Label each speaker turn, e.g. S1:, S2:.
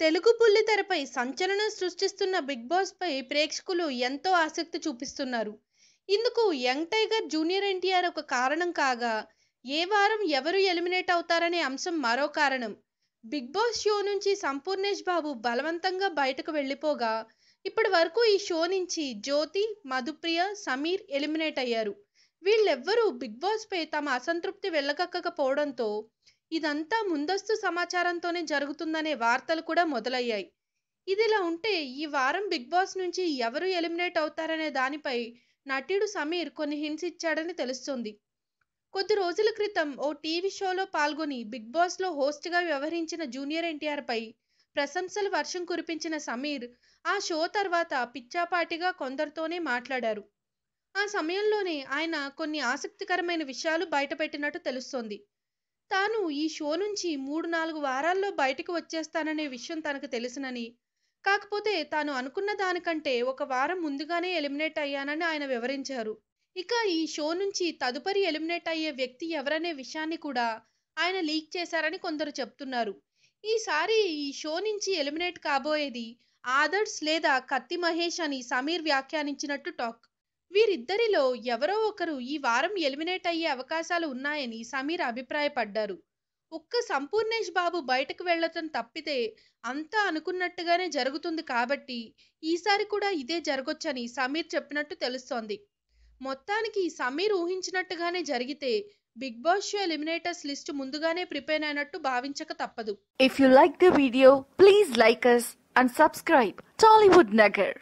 S1: తెలుగు బుల్లితెరపై సంచలనం సృష్టిస్తున్న big boss పై ప్రేక్షకులు ఎంతో ఆసక్తి చూపిస్తున్నారు. ఇందుకు యంగ్ టైగర్ జూనియర్ ఎన్టీఆర్ ఒక కారణం కాగా ఏ వారం ఎవరు ఎలిమినేట్ అవుతారనే అంశం మరో కారణం. బిగ్ బాస్ షో నుంచి సంపూర్ణేష్ బాబు బలవంతంగా బయటకు వెళ్ళిపోగా ఇప్పటి వరకు ఈ షో నుంచి జ్యోతి మధుప్రియ సమీర్ ఎలిమినేట్ అయ్యారు. వీళ్ళెవ్వరూ బిగ్ బాస్ పై తమ అసంతృప్తి వెళ్ళగక్కకపోవడంతో ఇదంతా ముందస్తు సమాచారంతోనే జరుగుతుందనే వార్తలు కూడా మొదలయ్యాయి. ఇదిలా ఉంటే ఈ వారం బిగ్ బాస్ నుంచి ఎవరు ఎలిమినేట్ అవుతారనే దానిపై నటుడు సమీర్ కొన్ని హింట్స్ ఇచ్చాడని తెలుస్తుంది. కొద్ది రోజుల క్రితం ఓ టీవీ షోలో పాల్గొని బిగ్ బాస్లో హోస్ట్గా వ్యవహరించిన జూనియర్ ఎన్టీఆర్ పై ప్రశంసల వర్షం కురిపించిన సమీర్ ఆ షో తర్వాత పిచ్చాపాటిగా కొందరితోనే మాట్లాడారు. ఆ సమయంలోనే ఆయన కొన్ని ఆసక్తికరమైన విషయాలు బయటపెట్టినట్టు తెలుస్తోంది. తాను ఈ షో నుంచి మూడు నాలుగు వారాల్లో బయటకు వచ్చేస్తాననే విషయం తనకు తెలుసునని. కాకపోతే తాను అనుకున్న దానికంటే ఒక వారం ముందుగానే ఎలిమినేట్ అయ్యానని ఆయన వివరించారు. ఇక ఈ షో నుంచి తదుపరి ఎలిమినేట్ అయ్యే వ్యక్తి ఎవరనే విషయాన్ని కూడా ఆయన లీక్ చేశారని కొందరు చెప్తున్నారు. ఈసారి ఈ షో నుంచి ఎలిమినేట్ కాబోయేది ఆదర్శ్ లేదా కత్తి మహేష్ అని సమీర్ వ్యాఖ్యానించినట్టు టాక్. వీరిద్దరిలో ఎవరో ఒకరు ఈ వారం ఎలిమినేట్ అయ్యే అవకాశాలు ఉన్నాయని సమీర్ అభిప్రాయపడ్డారు. ఒక్క సంపూర్ణేష్ బాబు బయటకు వెళ్ళటం తప్పితే అంతా అనుకున్నట్టుగానే జరుగుతుంది కాబట్టి ఈసారి కూడా ఇదే జరగొచ్చని సమీర్ చెప్పినట్టు తెలుస్తోంది. మొత్తానికి సమీర్ ఊహించినట్టుగానే జరిగితే Bigg Boss show eliminators list ముందుగానే ప్రిపేర్ అయినట్టు భావించక తప్పదు.
S2: If you like the video please like us and subscribe Tollywood Nagar